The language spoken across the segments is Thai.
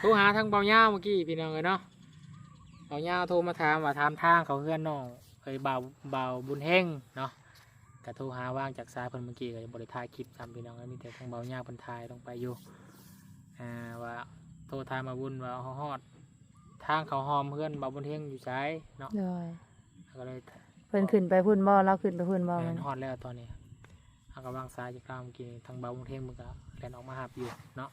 โทรหาทางเบาย่าเมื่อกี้พี่น้องเลยเนาะเบาย่าโทรมาถามว่าถามทางเขาเพื่อนน้องเคยเบาเบาบุญเฮงเนาะก็โทรหาว่างจากสายเพิ่นเมื่อกี้ก็บริทายคลิปทำพี่น้องก็มีแต่ทางเบาย่าเพิ่นทายลงไปอยู่อ่าว่าโทรทายมาบุญว่าเขาฮอดทางเขาหอมเพื่อนเบาบุญเฮงอยู่ใช้เนาะโดยก็เลยเพิ่นขึ้นไปพุ่นบ่เราขึ้นไปพุ่นบ่แมมันนฮอดแล้วตอนนี้เขาก็วางสายจากกลางเมื่อกี้ทางเบาบุญเฮงมันก็แล่นออกมาหาบอยู่เนาะ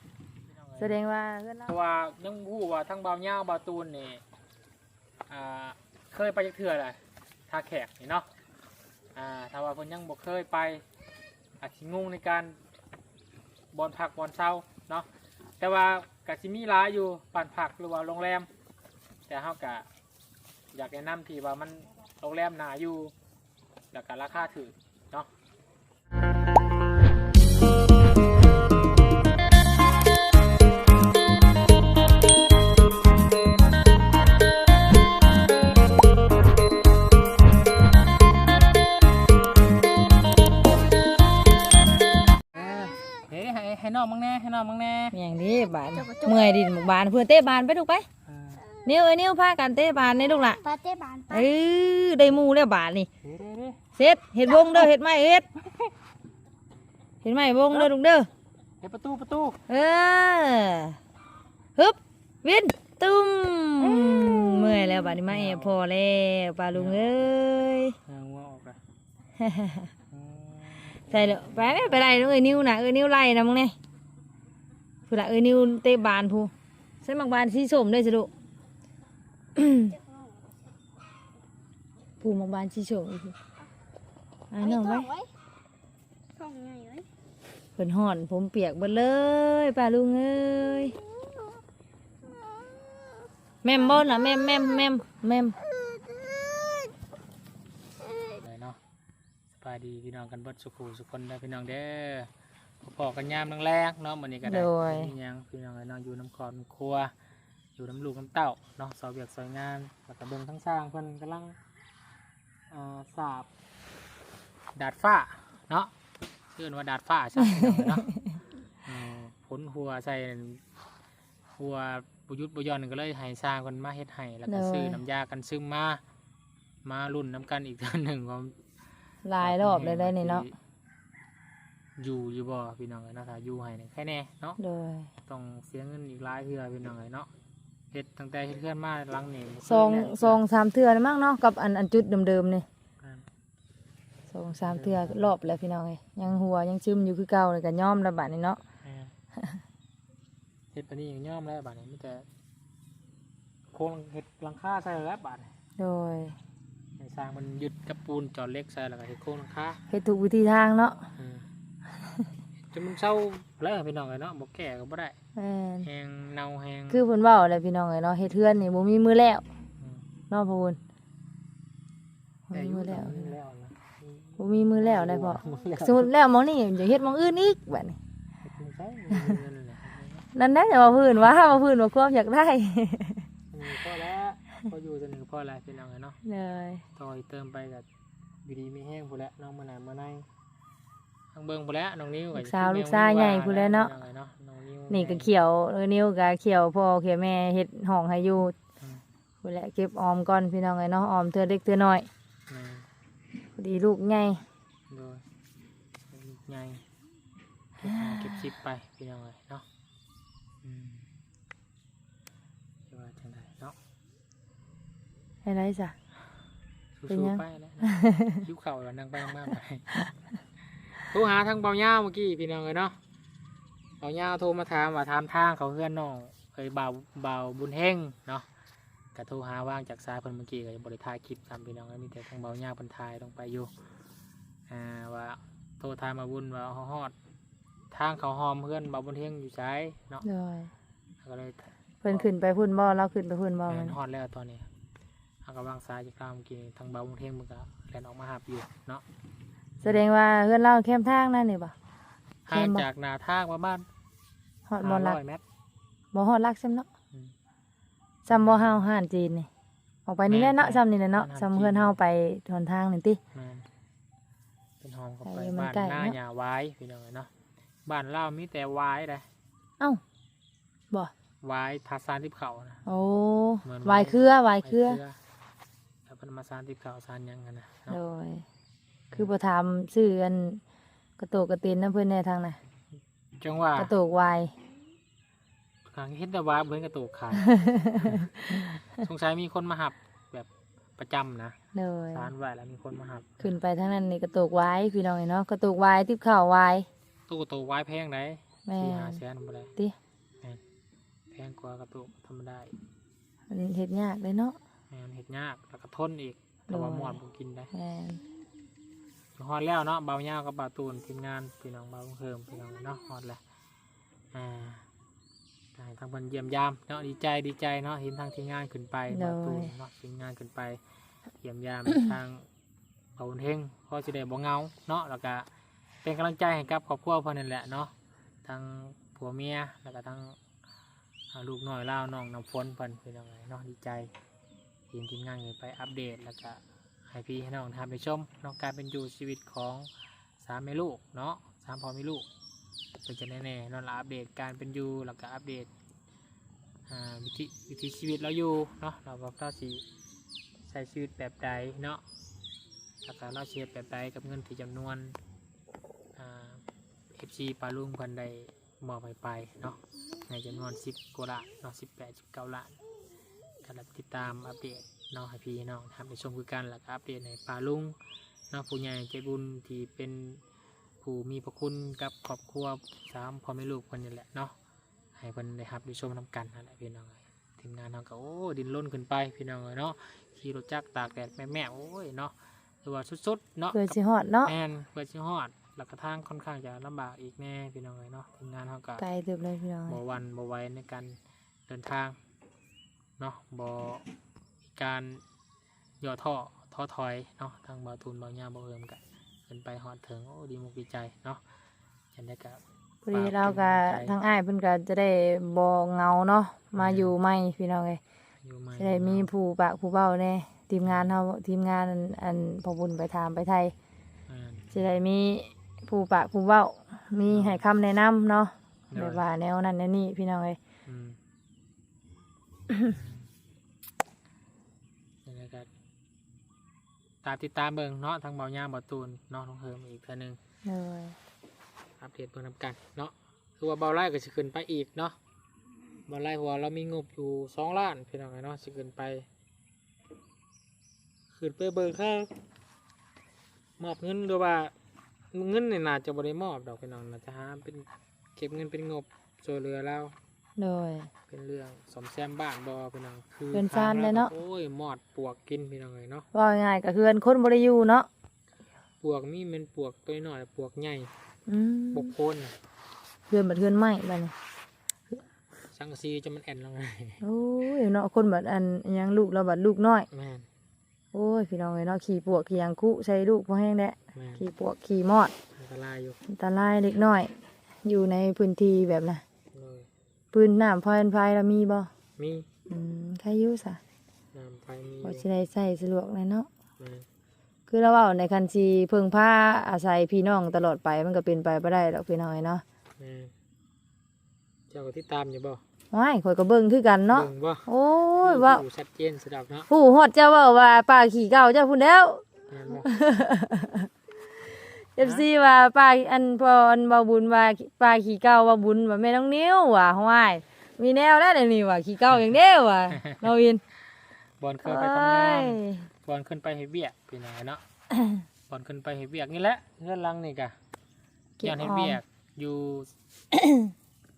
แสดงว่าเพิ่นเราเพราะว่ายังพูดว่าทั้งเบาเงาเบาตูนนี่อ่าเคยไปจักเทื่ออะไรท่าแขกนี่เนาะอ่าถ้าว่าเพิ่นยังบ่เคยไปอาจสิงงในการบอนผักบอนเช้าเนาะแต่ว่ากะสิมีร้ายอยู่ปั่นผักหรือว่าโรงแรม แต่เฮากะอยากแนะนำที่ว่ามันโรงแรมหนาอยู่แล้วก็ราคาถือ บานเมื่อยดินหมู่บ้านเพื่อนเตะบานไปลูกไปอ่านิ้วเอ้ยนิ้วพากันเตะบานนี่ลูกล่ะปาเต้บานเออได้หมูแล้วบานนี่เด้เด้เด้เสร็จเห็ดวงเด้อเห็ดไม้เฮ็ดเห็ดไม้วงเด้อลูกเด้อเฮ้ยประตูประตูเออฮึบวินตุ้มเมื่อยแล้วบานนี้มาแอบพอแล้วปลาลุงเอ้ยเอาหัวออกเลยอืมใส่เลยไปไหมไปไล่น้องเอ้ยนิ้วนะเอ้ยนิ้วไล่นะมึงเนี่ย พูดละเอ้ยนิวเตะบานพูใส่หมักบานสีส้มได้สิลูกผูหมักบานสีส้มอีกพูอ่าน้องไว้ส่องไงไว้เพิ่นห่อน ผมเปียกหมดเลยป้าลุงเอ้ยแม่มบ่น่ะแม่มแม่มแม่มแม่มเลยเนาะสบายดีพี่น้องกันเบิดสุขุสุขคนได้พี่น้องเด้อ พอๆกันยามแรงๆเนาะมื้อนี้ก็ได้มีหยังพี่น้องเอ้ยเนาะอยู่น้ำครอบน้ำครัว อยู่น้ำลูกน้ำเต้าเนาะสอบเวียกสวยงามแล้วก็เบิ่งทั้งสร้างเพิ่นกำลังอ่าสาบดาดฟ้าเนาะชื่อว่าดาดฟ้าใช่ไหมเนาะเอ่อผลหัวใส่หัวบุยุทธบุยอนก็เลยให้สร้างคนมาเฮ็ดให้แล้วก็ซื้อน้ำยากันซึมมามารุ่นน้ำกันอีกเทื่อหนึ่งว่าหลายรอบเลยได้นี่เนาะ อยู่อยู่บ่พี่น้องเอ้ยเนาะถ้าอยู่ให้นี่แค่แน่เนาะโดยต้องเสียเงินอีกหลายเทื่อพี่น้องเอ้ยเนาะเฮ็ดตั้งแต่เฮ็ดเคลื่อนมาหลังนี่สองสองสามเทื่อนี่มั้งเนาะกับอันอันจุดเดิมๆนี่สองสามเทื่อรอบแล้วพี่น้องเอ้ยยังหัวยังซึมอยู่คือเก่าเลยก็ย่อมระบาดนี่เนาะแม่นเฮ็ดปานนี้ยังย่อมแล้วบาดนี้มีแต่โครงเฮ็ดหลังคาใส่แล้วบาดนี้โดยให้สร้างมันยึดกับปูนจอดเหล็กใส่แล้วก็เฮ็ดโครงหลังคาเฮ็ดทุกวิธีทางเนาะ อืม จนมันเศร้าแล้วพี่น้องเลยเนาะบอกแก่ก็บ่ได้แม่นแหงเนาแหงคือเพิ่นเว้าแหละพี่น้องเอ้ยเนาะเฮ็ดเทือนนี่บ่มีมือแล้วมเนาะพ่อบุญบ่แต่มีอยู่มือแล้วตรงนี้แล้วนะบ่มีมือแล้วได้พ่อมือแล้วสมมุติแล้วหมองนี่อย่าเฮ็ดหมองอื่นอีกบัดนี้ไม่ใช่มือนั่นแหละนั่นได้แต่ว่าพื้นว่าว่าพื้นว่าความอยากได้อืมพอแล้วพออยู่ตัวหนึ่งพอแล้วพี่น้องเลยเนาะเลยต่อยเติมไปกับอยู่ดีมีแห้งพูนแล้วน้องมาไหนมาไหน ทางเบิ่งพูนแล้วน้องนิ้วลูกสาวลูกชายใหญ่พู้นแหล้วเนาะพี่องอ้ยเนาะน้องนิ้วนี่ก็เขียวเออนิ้วก็เขียวพ่อเขียวแม่เฮ็ดห้องให้อยู่อืมพู้นแหละเก็บออมก่อนพี่น้องเอ้ยเนาะออมเทื่อเล็กเทื่อน้อยอืมพอดีลูกใหญ่โดยลูกใหญ่เก็บหาเก็บชิปไปพี่น้องเลยเนาะอืมจะว่าจังไดเนาะให้ไรจ้ะเป็นสู้ยังๆไปแล้วนะคิ้วเข่าแล้วนั่งไปนั่งมาไปโทรหาทางเบาย่าเมื่อกี้พี่น้องเลยเนาะเบาย่าโทรมาถามว่าถามทางเขาเพื่อนน้องเคยเบาเบาบุญเฮงเนาะก็โทรหาว่างจากสายเพิ่นเมื่อกี้ก็บริทายคลิปทำพี่น้องแล้วมีแต่ทางเบาย่าเพิ่นทายลงไปอยู่อ่าว่าโทรทายมาบุญว่าเขาฮอดทางเขาหอมเพื่อนเบาบุญเฮงอยู่ใช้เนาะเลยก็เลยเพิ่นขึ้นไปพุ่นบ่เราขึ้นไปพุ่นบ่แมมันนฮอดแล้วตอนนี้เอากำลังซ้ายจากกลางเมื่อกี้ทางเบาบุญเฮงมันก็แล่นออกมาหับอยู่เนาะ แสดงว่าเพื่อนเราแคมทางนั่นนี่บ่ห่างจากหนาทางมาบ้านฮอดบ่ลัก500เมตร บ่ฮอดลักซ้ำเนาะอืมซ้ำบ่เฮาห่านจีนนี่ ออกไปนี่แหละเนาะซ้ำนี่แหละเนาะแม่นซ้ำเพื่อนเฮาไปทนทางนี่ติ แม่นเป็นหอมเข้าไปไอ้มันบ้านใกล้หน้าเนาะหญ้าไว้พี่น้องเอ้ยเนาะบ้านเล่ามีแต่ไว้เลยเอ้าบ่บวายทาซานทิพเขานะ โอ้เหมือนวายเครือวายเครือแล้วเพิ่นมาซานทิพเขาซานหยังกันนะเนาะโดย คือบ่ถามชื่ออันกระโตกกระตินนํเพิ่นแน่ทางน่ะจังว่ากระโตกวายครั้งเห็นแต่ว่าเพิ่นกระตูกขาย สงสัยมีคนมาหับแบบประจำนะโดยซานไว้แล้วมีคนมาหับขึ้นไปทางนั้นนี่กระโตกวายพี่น้องเนาะกระโตกวายทิพข้าววายตู้กระตูกวายแพงไหนแม่สี่ห้าแสนบ่ได้ติแพงกว่ากระตูกธรรมดาอีกมันเฮ็ดยากเลยเนาะแม่นเฮ็ดยากแล้วก็ทนอีกแต่ว่าโดยหมอนบ่กินได้ แม่น ฮอดแล้วเนาะเบาเงาวกับเบาตูนทีมงานพี่น้องเบาเพิ่มพี่น้องเนาะฮอดแล้วอ่าได้ทางเพิ่นเยี่ยมยามเนาะดีใจดีใจเนาะเห็นทางทีมงานขึ้นไปเบาตูนเนาะทีมงานขึ้นไปเยี่ยมยามทางเบาบุญเฮงพอจะได้บ่เหงาเนาะแล้วก็เป็นกำลังใจให้กับครอบครัวเพิ่นนั่นแหละเนาะทั้งผัวเมียแล้วก็ทั้งอ่าลูกน้อยเล่าวน้องน้ำฝนเพิ่นพี่น้องเอ้ยเนาะดีใจเห็นทีมงานขึ้นไปอัปเดตแล้วก็ ให้พี่ให้น้องทำไปชมน้องการเป็นอยู่ชีวิตของสามแม่ลูกเนาะสามพ่อแม่ลูกเป็นจะแน่ๆนอนละอัปเดตการเป็นอยู่แล้วก็อัปเดตวิธีวิถีชีวิตเราอยู่เนาะเราบอกเราสีใช้ชีวิตแบบใดเนาะแล้วก็เราเชียร์แบบใดกับเงินที่จำนวนเอฟซีปลาลุงพันใดมอบไปไปเนาะในจำนวนสิบกว่าล้านเนาะสิบแปดสิบเก้าล้านก็รับติดตามอัปเดต นาะให้พี่น้องทำไปชมคือกันแล้วก็อัปเดตในป่าลุงเนาะผู้ใหญ่ใจบุญที่เป็นผู้มีพระคุณกับครอบครัวสามพ่อแม่ลูกคนนี่แหละเนาะให้เพิ่นได้รับได้ชมน้กันนั่นแหละพี่น้องเอ้ยทีมงานเราก็โอ้ดินล้นขึ้นไปพี่น้องเอ้ยเนาะขี่รถจักรตากแดดแม่แม่ๆโอ้ยเนาะถือว่าสุดๆเนาะเพื่อสิฮอดเนาะแอนเพื่อชิฮอดแล้วก็ทางค่อนข้างจะลำบากอีกแน่พี่น้องเอ้ยเนาะทีมงานเราก็ไกลเติบเลยพี่น้องบ่หวันบ่ไหวในการเดินทางเนาะบ่มี การย่อท่อท้อถอยเนาะทางบ่าวทุนบ่าวยาบ่เอิมกันขึ้นไปฮอดถึงโอ้ดีมุกดีใจเนาะจังได้ก็พอดีเราก็ทางอ้ายเพิ่นก็จะได้บ่เหงาเนาะมาอยู่ใหม่พี่น้องเอ้ยอยู่ใหม่จะได้มีผู้ปากผู้เบ้าแน่ทีมงานเฮาทีมงานอันอันพอบุญไปถามไปไทยอ่าจะได้มีผู้ปากผู้เบ้ามีให้คำแนะนำเนาะเนาะแบบว่าแนวนั้นแนวนี้พี่น้องเอ้ย อืมจังได้ก็ ตามติดตามเบิ่งเนาะทางบ่าวยาบ่าวตูนเนาะน้องเฮิมอีกเทื่อหนึงเลยอัปเดตเพิ่มนำกันเนาะคือว่าเบาไล่ก็จะขึ้นไปอีกเนาะเบาไล่หัวเรามีงบอยู่สองล้านพี่น้องเนาะจะขึ้นไปขึ้นไปเบิกค่ามอบเงินหรือว่าเงินเนี่ยน่าจะบริมอบดอกพี่น้องนะจะหาเป็นเก็บเงินเป็นงบช่วยเหลือเรา เลยเป็นเรื่องสมแซมบ้านบอพี่น้องคือเป็นซานเลยเนาะ โอ้ยหมอดปวกกินพี่น้องเลยเนาะว่าง่ายๆก็คืออันคนบ่ได้อยู่เนาะปวกมีเป็นปวกตัวน้อยปวกใหญ่อืมปวกโคนน่ะเพื่อนบัดเพื่อนใหม่บัดนี้สังกะซีจะมันแอนลงไงโอ้ยเนาะคนบัดอันอิหยังลูกเราบัดลูกน้อย แม่นโอ้ยพี่น้องเอ้ยเนาะขี่ปวกขี่หยังคุใส่ลูกพอแห้งแดะแม่นขี่ปวกขี่มอดอันตรายอยู่อันตรายเล็กน้อย อยู่ในพื้นที่แบบน่ะเลย ปืนน้ำพอยไฟแล้วมีบ่มีอืมใครอยู่ซะน้ำไฟมีบ่สิได้ใส่สะดวกเลยเนาะแม่นคือเราเว้าในคันสิเพิ่งพาอาศัยพี่น้องตลอดไปมันก็เป็นไปบ่ได้ดอกพี่น้องเอ้ยเนาะแม่นเจ้าก็ที่ตามอยู่บ่ว้ายข่อยก็เบิ่งคือกันเนาะบิ่งบ่โอ้ยเว่าอยู่ชัดเจนสดับเนาะผู้ฮอดเจ้าเว้าว่าป้าขี่เก่าเจ้าพุ่นแล้วแม่นบ่ เอฟซีว่าป้าอันพออันเบาบุญว่าป้าขี่เก่าว่าบุญว่าแม่น้องนิ้วว่ะห้วยมีแนวแล้วเดี๋ยวนี้ว่ะขี่เก่าอย่างเดียวว่ะเราวินบอลเคเอ้ยไปทำงานยบอลขึ้นไปเฮ็ดเวียกพี่น้องเนาะบอลขึ้นไปเฮ็ดเวียกนี่แหละเรื่องหลังนี่กะเก็บย้อนอเฮ็ดอมเวียกอยู่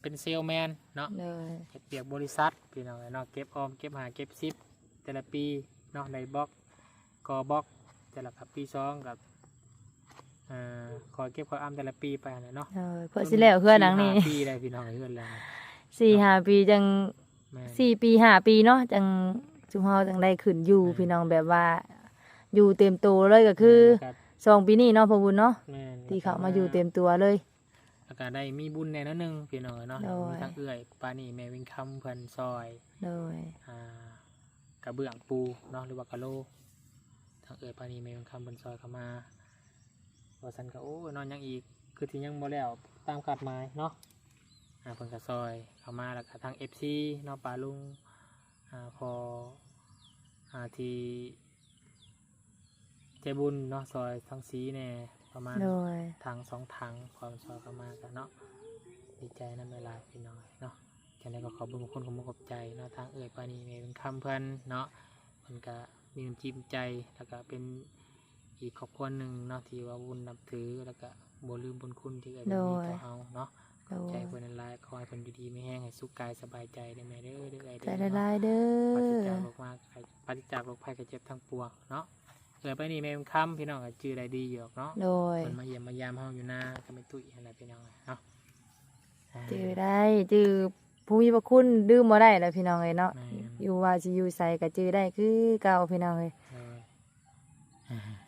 เป็นเซลแมนเนาะเลยเฮ็ดเวียกบริษัทพี่น้องเนาะเก็บออมเก็บหาเก็บซิปแต่ละปีเนาะในบล็อกกอบล็อกแต่ละครับปีสองกับ อ่าคอยเก็บคอยอ้ํแต่ละปีไปนั่นแหละเนาะเลยเพื่อสิแล้วเพื่อนหลังนี้สี่ห้าปีได้พี่น้องเพื่อนแล้วสี่ห้าปีจังแม่นสี่ปีห้าปีเนาะจังชุมเฮาจังได้ขึ้นอยู่อืมพี่น้องแบบว่า อยู่เต็มตัวเลยก็คือแล้วก็สองปีนี้เนาะพ่อบุญเนาะแม่นที่เขามาอยู่เต็มตัวเลย แล้วก็ได้มีบุญในนั้นหนึงพี่น้องเนาะโดย มีทั้งเอื้อยปานี่แม่วิงคำเพิ่นซอยเลยอ่ากระเบื้องปูเนาะหรือว่ากะโหลทั้งเอื้อยปานี่แม่วิงคำเพิ่นซอยเข้ามา ว่าซั่นก็โอ้ยนอนยังอีก คือที่ยังบ่แล้วตามคาดหมายเนาะอ่าเพิ่นก็ซอยเข้ามาแล้วก็ทาง FC เนาะปาลุงอ่าพออ่าที่ใจบุญเนาะซอยทั้งสีแน่ประมาณ โดย ทางสองทางความซอยเข้ามากันเนาะดีใจนั่นเวลายพี่น้อยเนาะจังไดก็ขอบคุณคนขอบคุณขอบใจเนาะทางเอ่ยปานีเมเป็นคำเพิ่นเนาะมันก็มีน้ำจิ้มใจแล้วก็เป็น อีกครอบครัวหนึ่งเนาะที่ว่าบุญนับถือแล้วก็บ่ลืมบุญคุณที่เอ่ยมีต่อเอาเนาะโดใจยเพิ่นนั่นหลายขอให้เพิ่นอยู่ดีไม่แห้งให้สุขกายสบายใจได้แม่เด้อเด้อไอ้ใจเด้อละเนาะลายเด้ปฏิอจากโรคมาปฏิจากโรคภัยไข้เจ็บทั้งปวงเนาะเกิดไปนี่แม่เป็นคำพี่น้องก็จื้อได้ดีอยู่หรอกเนาะโดยเพิ่นมาเยี่ยมมายามเฮาอยู่หน้าก็ไม่ตุ้ยอะไรพี่น้องเนาะาจื้อได้จื้อผู้มีพระคุณดื่มบ่ได้แล้วพี่น้องเอ้ยเนาะแม่นอยู่ว่าสิอยู่ไสก็จื้อได้คือเก่าพี่น้องเอ้ยเอออ่าเฮ้ย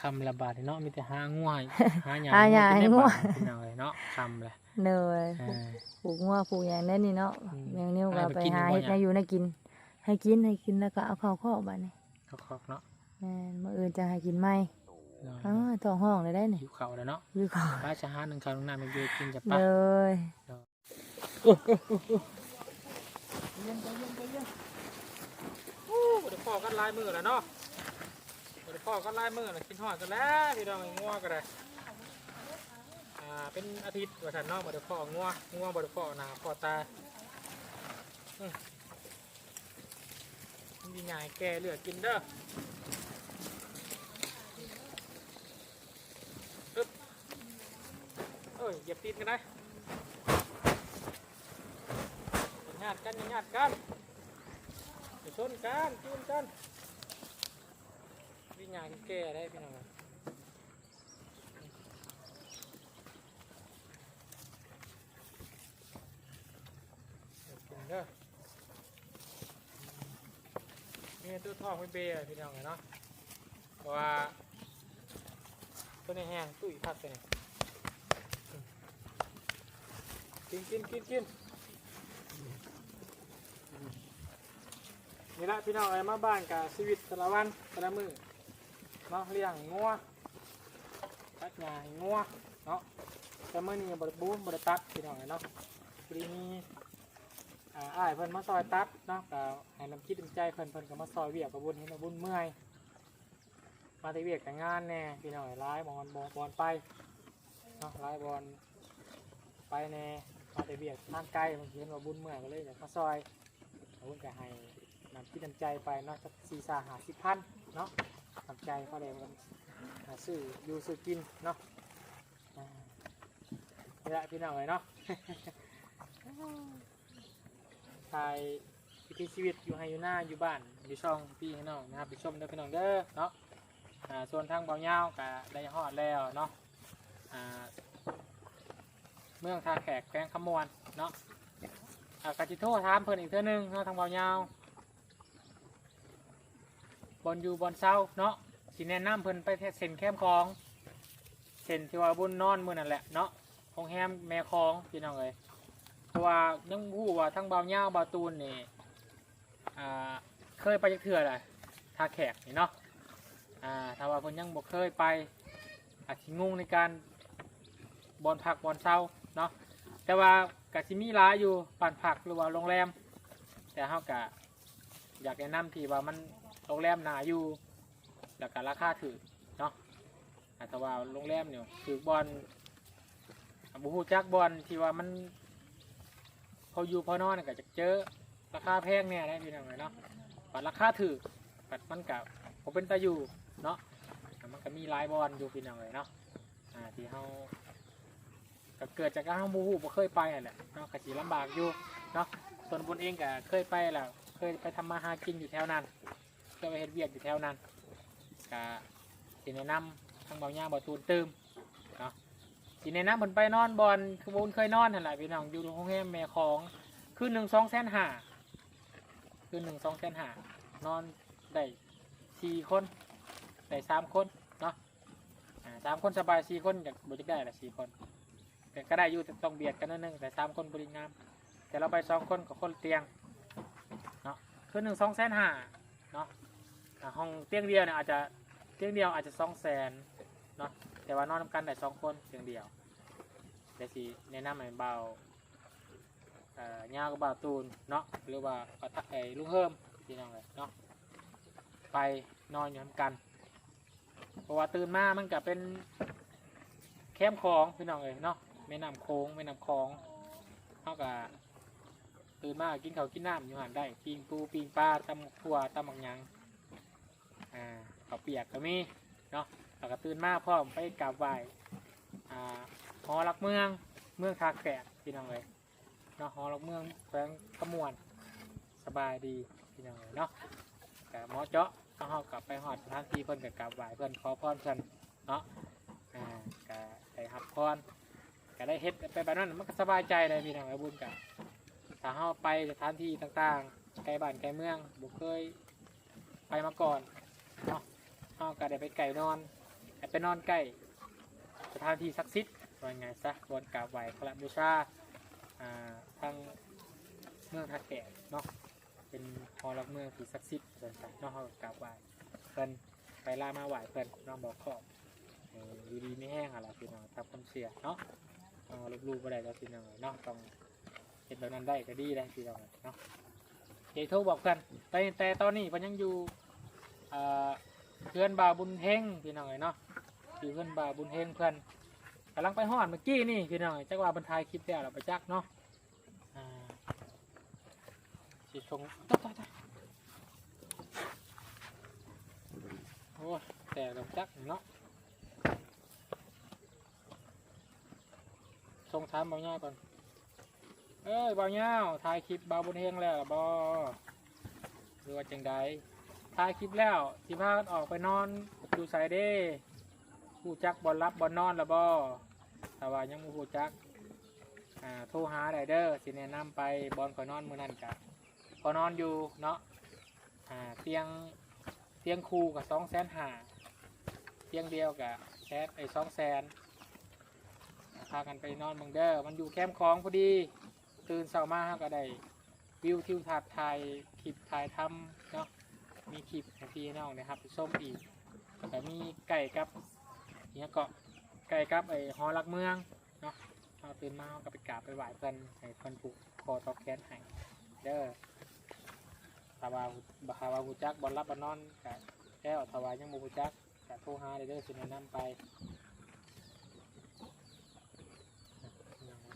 คำระบาดนี่เนาะมีแต่หาง่วยหาหยาหาหยาให้งัวพี่น้องเลยเนาะคำเลยโดยอ่าปลูกงัวปลูกหยังนั่นนี่เนาะอืมแมงนิ้วก็ให้ไปไปกินหาอยู่บ่เฮ็ดเนี่ยให้อยู่ให้กิน ให้กินให้กินแล้วก็เอาเข้าวข้อบัดนี้เขาคอกเนาะแม่นมื้ออื่นจะให้กินไหมเนาะอ๋อท้องห้องเลยได้นี่หิวเข่าวแล้วเนาะอยู่ข้าวป้าจะหาหนึ่งคำหนึ่งน้ำมันเยอะกินจะเลปะยเย็นใจเย็นใจเย็นโอ้บไดพ่อกันลายมือแล้วเนาะ บไดพ่อกันลายมือแล้วกินหอดกันแล้วพี่น้องงัวกันเลยอ่าเป็นอาทิตย์ว่าสันนาะบไดพ่องัวงัวบไดพ่อหนาพ่อตาอืมมีไงแกเหลือกินเด้อเอ้ยเหยียบตีนกันได้ญาติกันญาติกันไปชนกันจูนกัน วิ่งานแก่ได้พี่น้องเด้อนี่ตัวทองไม่เบยพี่น้องเนาะเพราะว่าตัวนี้แห้งตุ้ยพักตัวนี้กินกินกินกินนี่ละพี่น้องไอ้มาบ้านกับชีวิตแต่ละวันแต่ละมือ เนาะเลี้ยงงัวตัดหญ้าให้งัวเนาะแต่มื่อนี้บริบูรณ์บริตัดพี่น้องไอ้เนาะพอดีมีอ่าอ้ายเพิ่นมาซอยตัดเนาะก็ให้น้ำคิดน้ำใจเพิ่นเพิ่นก็มาซอยเวียกกับบุญเห็นว่าบุญเมื่อยมาแต่เวียกแต่งานแน่พี่น้องไอ้ร้ายบอลบอลบอลไปเนาะร้ายบอลไปแน่มาแต่เวียกทางไกลบางทีเห็นว่าบุญเมื่อยก็เลยอยากมาซอยเอาบุญก็ให้น้ำคิดนำใจไปเนาะสักสี่สาหาสิบพันเนาะ นำใจเขาเลยมันหาซื้ออยู่ซื้อกินเนาะนี่แหละพี่น้องเลยเนาะถ่ายวิถีชีวิตอยู่ให้อยู่หน้าอยู่บ้านอยู่ช่องพี่ให้น้องนะครับไปชมเด้อพี่น้องเด้อเนาะอ่าส่วนทางเบาเงาวก็ได้ฮอดแล้วเนาะอ่าเมืองท่าแขกแขวงขมวนเนาะอ่ากาจิโทรถามเพิ่นอีกเท่านึงเนาะทางเบาเงา บอลอยู่บอลเศร้าเนาะสิแนะนำเพิ่นไปเซ็นแคมคลองเซ็นที่ว่าบุญนอนมื้อนั่นแหละเนาะของแฮมแม่คลองพี่น้องเอ้ยเพราะว่ายังฮู้ว่าทั้งเบาเหย้าเบาตูนนี่อ่าเคยไปจักเทื่อแหละท่าแขกนี่เนาะอ่าถ้าว่าเพิ่นยังบ่เคยไปอาจสิงงในการบอลพักบอลเศร้าเนาะแต่ว่าก็สิมีหลายอยู่บ้านพักหรือว่าโรงแรม แต่เฮาก็อยากแนะนำที่ว่ามัน โรงแรมหนาอยู่แล้วก็ราคาถือเนาะอาจจะว่าโรงแรมเนี่ยถือบอลบูฮูจักบอลที่ว่ามันพออยู่พอนอนก็จะเจอราคาแพงเนี่ยได้พี่น้องเลยเนาะปัดราคาถือปัดมันกับผมเป็นตาอยู่เนาะมันก็มีหลายบอลอยู่พี่น้องเลยเนาะอ่าที่เขาก็เกิดจากการเขาบูฮูบ่เคยไปนั่แหละเนาะก็สีลำบากอยู่เนาะส่วนบนเองก็เคยไปแล้วเคยไปทำมาหากินอยู่แถวนั้น ก็ไปเฮ็ดเวียกอยู่แถวนั้นก็สิแนะนำทางเบาย่างบาตูนเติมเนาะสิแนะนำเพิ่นไปนอนบอลคือบุญเคยนอนนั่นแหละพี่น้องอยู่โรงแรมแม่ของคืนหนึ่งสองแสนห้าคืนหนึ่งสองแสนห้านอนได้สี่คนได้สามคนเนาะสามคนสบายสี่คนอยากบริได้ละสี่คนแต่ก็ได้อยู่แต่ต้องเบียดกันนิดนึงแต่สามคนบริงาม แต่เราไปสองคนกับคนเตียงเนาะคืนหนึ่งสองแสนห้าเนาะ อ่าห้องเตียงเดียวเนี่ยอาจจะเตียงเดียวอาจจะสองแสนเนาะแต่ว่านอนนำกันได้สองคนเตียงเดียวเดี๋ยวสิแนะนำให้เบาเอ่อยาวกับเบาตูนเนาะหรือว่าปะทะไอ้ลุงเฮิมพี่น้องเลยเนาะไปนอนอยู่ทำกันเพราะว่าตื่นมามันก็เป็นแคมป์ของพี่น้องเลยเนาะแม่น้ำโค้งแม่น้ำคลองเท่ากับตื่นมากินข้าวกินน้ำอยู่หันได้ปีงปูปีงปลาตำขัวตำบักยัง อ่าข้าเปียกก็มีเนาะแล้วก็ตื่นมาพร้อมไปกราบไหว้อ่าหอรักเมืองเมืองทาแขกพี่น้องเลยเนาะหอรักเมืองแขวงขมวนสบายดีพี่น้องเลยเนาะกับหมอเจาะก็เฮากลับไปหอดสถานที่เพิ่อนกับกราบไหว้เพิ่อนขอพรเพิ่นเนาะอ่าก็ได้รับพรก็ได้เฮ็ดไปแบบนั้นมันก็สบายใจเลยพี่น้องเอ้ยบุญกับถ้าเฮาไปสถานที่ต่างๆไกลบ้านไกลเมืองบ่เคยไปมาก่อน เนาะเฮาก็ได้ไปไก่นอนไปนอนใกล้สถานที่ศักดิ์สิทธิ์ว่าไงซะบนกราบไหวพระบูชาอ่าทางเมืองทักแก่เนาะเป็นฮอลักเมืองที่ศักดิ์สิทธิ์เนไปเน้องเฮากราบไหวเพิ่นไปล่ามาไหวเพิ่นน้องบอกขอบอยู่ดีไม่แห้งอะไรพี่น้องตามความเชื่อเนาะเอาลบลูบ่ได้แล้วพี่น้องเนาะต้องเห็นแบบนั้นได้ก็ดีได้พี่น้องเนาะเดี๋ยวโทรบอกกันแต่แต่ตอนนี้เพิ่นยังอยู่ เพื่อนบาวบุญเฮงพี่น้องเนาะอยู่เพื่อนบาวบุญเฮงเพื่อนกำลังไปฮอดเมื่อกี้นี่พี่น้องจักว่าบรรทายคลิปแล้วเราไปจักเนาะสิชงตายตายตายโอ้ยแต่ลำจักเนาะชงถามเบาเงาก่อน เอ้ยเบาเงาถ่ายคลิปเบาบนเฮงแล้วบอหรือว่าจังใด ถ่ายคลิปแล้วสิพากันออกไปนอนดูสายเด้ผู้จักบอลรับบอลนอนละบอแต่ว่ายังมูผู้จักอ่าโทรหาไดเดอร์สิแนะนำไปบอลคอนอนมือนั่นกะพอนอนอยู่เนาะอ่าเตียงเตียงคู่กับสองแสนหาเตียงเดียวกับแสนไอ้สองแสนพากันไปนอนเมืองเด้อมันอยู่แคมป์คลองพอดีตื่นเช้ามาเราก็ได้วิวทิวทัศน์ถ่ายคลิปถ่ายทำเนา มีคลิปให้พี่น้องนะครับส้มอีกแต่มีไก่กับเนี่ยเกาะไก่กับไอ้ฮอลักเมืองเนาะเราตื่นมาเราก็ไปกราบไปไหว้เพิ่นให้เพิ่นผูกคอตอกแขนให้เด้อถ้าวาบ่ถ้าวาฮู้จักบ่รับบ่นอนก็แล้วถ้าวายังบ่ฮู้จักก็โทรหาเด้อสิแนะนำไป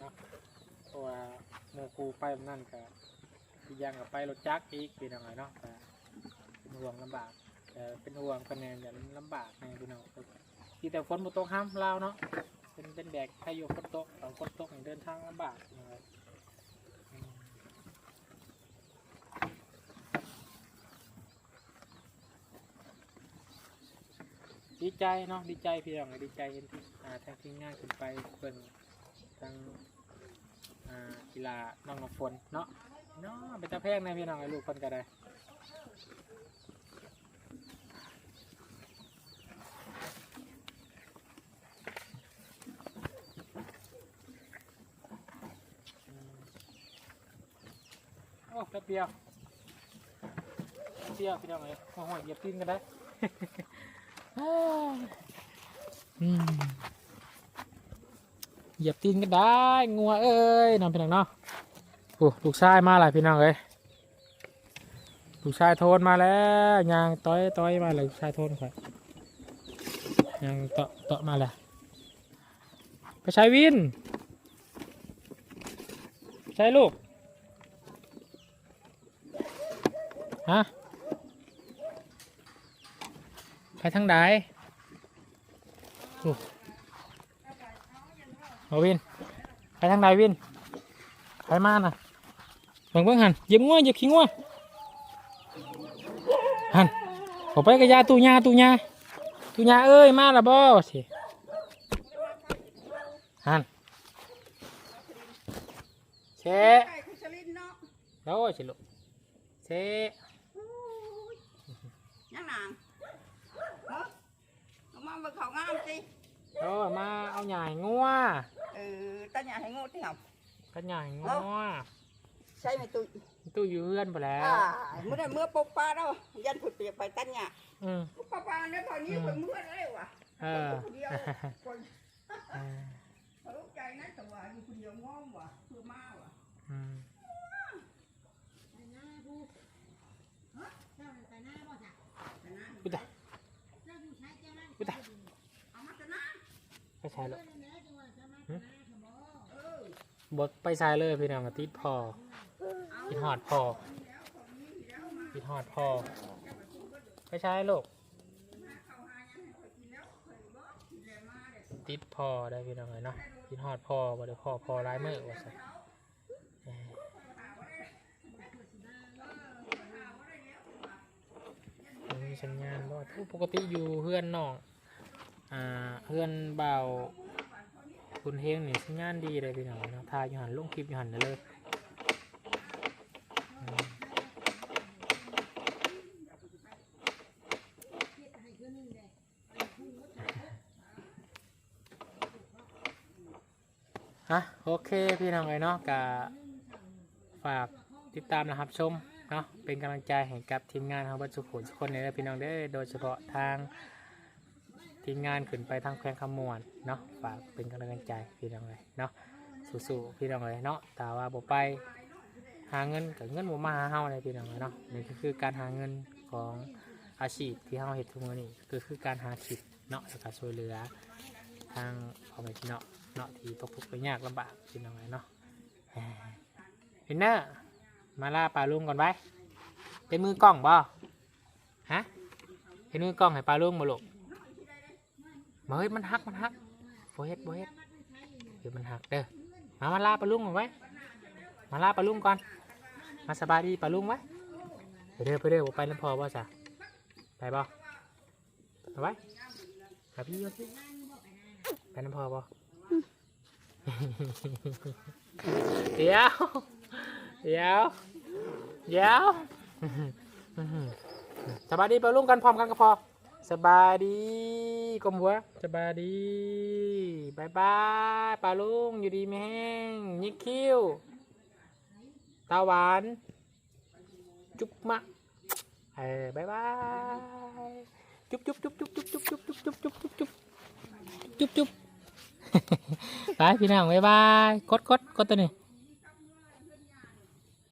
เนาะเพราะว่าหมู่ครูไปนั่นก็อีกอย่างก็ไปรถจักรอีกพี่น้องเอ้ยเนาะ เป็นห่วงลำบากแต่เป็นห่วงคะแนนอย่างลำบากในพี่น้องที่แต่ฝนบ่ตกห้ามลาวเนาะเป็นเป็นแดกถ้ายู่ฝนตกตอนฝนตกเดินทางลำบากน้องเอ้ยอืมดีใจเนาะดีใจพี่น้องดีใจเห็นที่อ่าทางทีมงานขึ้นไปเบิ่งทางอ่ากีฬาน้องฝนเนาะเนาะเป็นตาแพงนะพี่น้องไอ้ลูกคนก็ได้ โอ้แป๊บเดียวแป๊บเดียวพี่น้องเลยโอ้โหเหยียบตีนกันได้ อืมเหยียบตีนก็ได้งัวเอ้ยน้องพี่น้องเนาะโอ้ลูกชายมาหลายพี่น้องเอ้ยลูกชายโทนมาแล้วยางต้อยต้อยมาเลยลูกชายโทนครับยางเตาะเตาะมาแล้วไปใช้วิน ใช้ลูก ฮะไปทางใดเอาวิน ไปทางใดวินไปมาน่ะเบิ่งเบิ่งหันเหยียบงัวเหยียบขี้งัวหันออกไปกับยาตูยาตูยาตูยาเอ้ยมาละบ่สิหันเชะไก่คุชลินเนาะโอ้ยสิลูกเชะ ยังนางฮะเอามาเบิกเขางามสิโอ้ยมาเอาใหญ่งัวเออตาหยาให้งูที่หำกันใหญ่งัวใช่ไหมตุ้ยตู้อยู่เพื่อนไปแล้วอ่าเมื่อใดเมื่อปกปลาแล้วยันผุดเปียกไปตันหยาอืมปกปลาปลาเนี่ยตอนนี้คนเมื่อไรวะเออคนเดียวคนเออเอเขาลูกใจนะแต่ว่าอยู่คนเดียวง้อมว่ะเพื่อมาว่ะอืม แต่นั่น อุ้ยตายอุ้ยตาย เอามาแต่นั่น ไปใช้เลยเออบดไปใช้เลยพี่น้องติดพอติดหอดพอติดหอดพอไปใช้ลูกติดพอได้พี่น้องเลยเนาะติดหอดพอบ่ได้พอพอร้ายเมือว่าซะเอ้ยมันมีสัญญาณบ่ทุกปกติอยู่เพื่อนน้อง อ่าเพื่อนเบาคุณเฮงนี่สัญญาณดีเลยพี่น้องเนาะถ่ายอยู่หันลงคลิปอยู่หันเลยฮะโอเคพี่น้องเลยเนาะกะฝากติดตามนะครับชมเนาะเป็นกำลังใจให้กับทีมงานของบัตสุขุนทุกคนเลยนะพี่น้องเด้อโดยเฉพาะทาง ทีมงานขึ้นไปทางแขวงคำมวนเนาะฝากเป็นกำลังใจพี่น้องเลยเนาะสู้ๆพี่น้องเลยเนาะแต่ว่าบ่ไปหาเงินกับเงินบ่มาหาเฮาเลยพี่น้องเลยเนาะนี่ก็คือการหาเงินของอาชีพที่เฮาเฮ็ดทุกมื้อนี้ก็คือการหาคิดเนาะแล้วก็ช่วยเหลือทางพ่อแม่พี่น้องเนาะที่ตกทุกข์ได้ยากลำบากพี่น้องเลยเนาะเอ้ยวินเนอร์มาล่าปลาลุงก่อนไว้เป็นมือกล้องบ่ฮะเป็นมือกล้องให้ปลาลุงบ่ลูก มาเฮ้ยมันหักมันหักบ่เฮ็ดบ่เฮ็ดเดี๋ยวมันหักเด้อมามาลาปลาลุงไว้มาลาปลาลุงก่อน มาสบายดีปลาลุงไว้ไปเด้อไปเด้อไปน้ำพอบ่จ้ะไปบ่เอาไว้หาพี่เอาพี่ไปน้ำพอบ่เดี๋ยวเดี๋ยวเดี๋ยวสบายดีปลาลุงกันพร้อมกันก็พอ สบายดีกลมหัวสบายดีบายบายปลาลุงอยู่ดีไหมแห้งยิกคิ้วตาหวาน จุ๊บมะเออบายบายจุ๊บจุ๊บจุ๊บจุ๊บจุ๊บจุ๊บจุ๊บจุ๊บจุ๊บจุ๊บจุ๊บจุ๊บจุ๊บไปพี่น้องบายบายกดกดกดตัวนี้